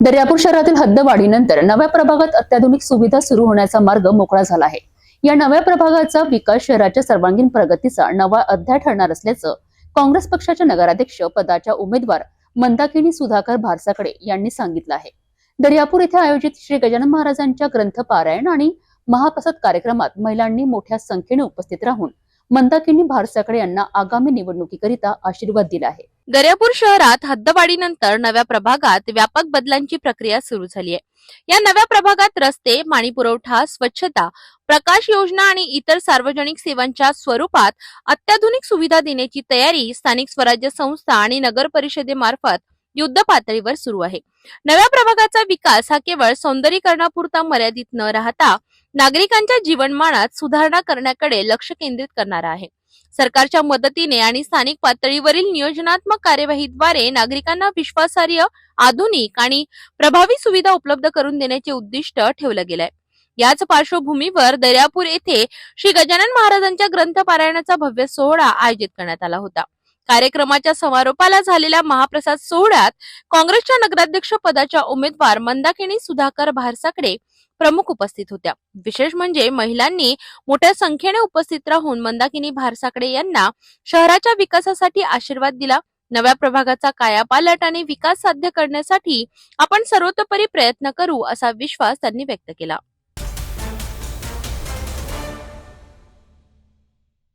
दर्यापूर शहरातील हद्दवाढीनंतर नव्या प्रभागात अत्याधुनिक सुविधा सुरू होण्याचा मार्ग मोकळा झाला आहे. या नव्या प्रभागाचा विकास शहराच्या सर्वांगीण प्रगतीचा नवा अध्याय ठरणार असल्याचं काँग्रेस पक्षाच्या नगराध्यक्ष पदाच्या उमेदवार मंदाकिनी सुधाकर भारसाकडे यांनी सांगितलं आहे. दर्यापूर येथे आयोजित श्री गजानन महाराजांच्या ग्रंथ पारायण आणि महाप्रसाद कार्यक्रमात महिलांनी मोठ्या संख्येने उपस्थित राहून मंदाकिनी भारसाकडे यांना आगामी निवडणुकीकरिता आशीर्वाद दिला आहे. दर्यापूर शहरात हद्दवाढीनंतर नव्या प्रभागात व्यापक बदलांची प्रक्रिया सुरू झाली आहे. या नव्या प्रभागात रस्ते पाणी पुरवठा स्वच्छता प्रकाश योजना आणि इतर सार्वजनिक सेवांच्या स्वरूपात अत्याधुनिक सुविधा देण्याची तयारी स्थानिक स्वराज्य संस्था आणि नगर परिषदेमार्फत युद्ध पातळीवर सुरू आहे. नव्या प्रभागाचा विकास हा केवळ सौंदर्यीकरणापुरता मर्यादित न राहता नागरिकांच्या जीवनमानात सुधारणा करण्याकडे लक्ष केंद्रित करणारा आहे. सरकारच्या मदतीने आणि स्थानिक पातळीवरील नियोजनात्मक कार्यवाहीद्वारे नागरिकांना विश्वासार्ह आधुनिक आणि प्रभावी सुविधा उपलब्ध करून देण्याचे उद्दिष्ट ठेवलं गेलंय. याच पार्श्वभूमीवर दर्यापूर येथे श्री गजानन महाराजांच्या ग्रंथ पारायणाचा भव्य सोहळा आयोजित करण्यात आला होता. कार्यक्रमाच्या समारोपाला झालेल्या महाप्रसाद सोहळ्यात काँग्रेसच्या नगराध्यक्ष पदाच्या उमेदवार मंदाकिनी सुधाकर भारसाकडे प्रमुख उपस्थित होत्या. विशेष म्हणजे महिलांनी मोठ्या संख्येने उपस्थित राहून मंदाकिनी भारसाकडे यांना शहराच्या विकासासाठी आशीर्वाद दिला. नव्या प्रभागाचा कायापालट आणि विकास साध्य करण्यासाठी आपण सर्वतोपरी प्रयत्न करू असा विश्वास त्यांनी व्यक्त केला.